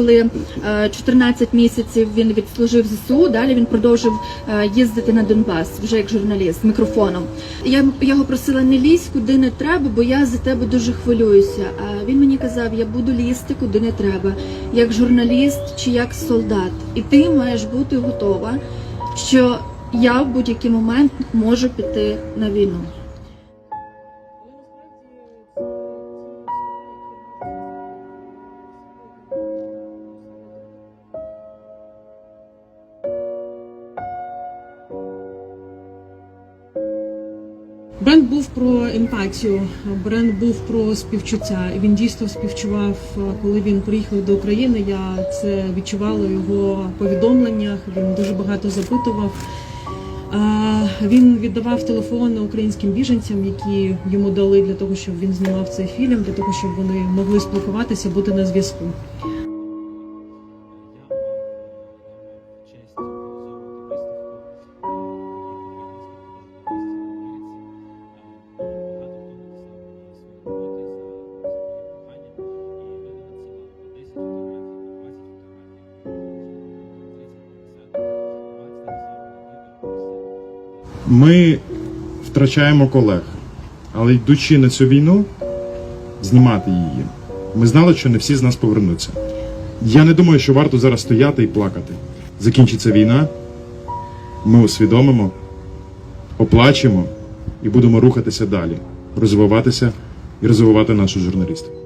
коли е, 14 місяців він відслужив ЗСУ, далі він продовжив е, їздити на Донбас вже як журналіст з мікрофоном. Я його просила не лізь, куди не треба, бо я за тебе дуже хвилююся. А він мені казав, я буду лізти, куди не треба, як журналіст чи як солдат. І ти маєш бути готова, що я в будь-який момент можу піти на війну. Бренд був про емпатію, бренд був про співчуття. Він дійсно співчував, коли він приїхав до України. Я це відчувала в його повідомленнях. Він дуже багато запитував. Він віддавав телефони українським біженцям, які йому дали для того, щоб він знімав цей фільм, для того, щоб вони могли спілкуватися, бути на зв'язку. Ми втрачаємо колег, але йдучи на цю війну, знімати її, ми знали, що не всі з нас повернуться. Я не думаю, що варто зараз стояти і плакати. Закінчиться війна, ми усвідомимо, оплачемо і будемо рухатися далі, розвиватися і розвивати нашу журналістику.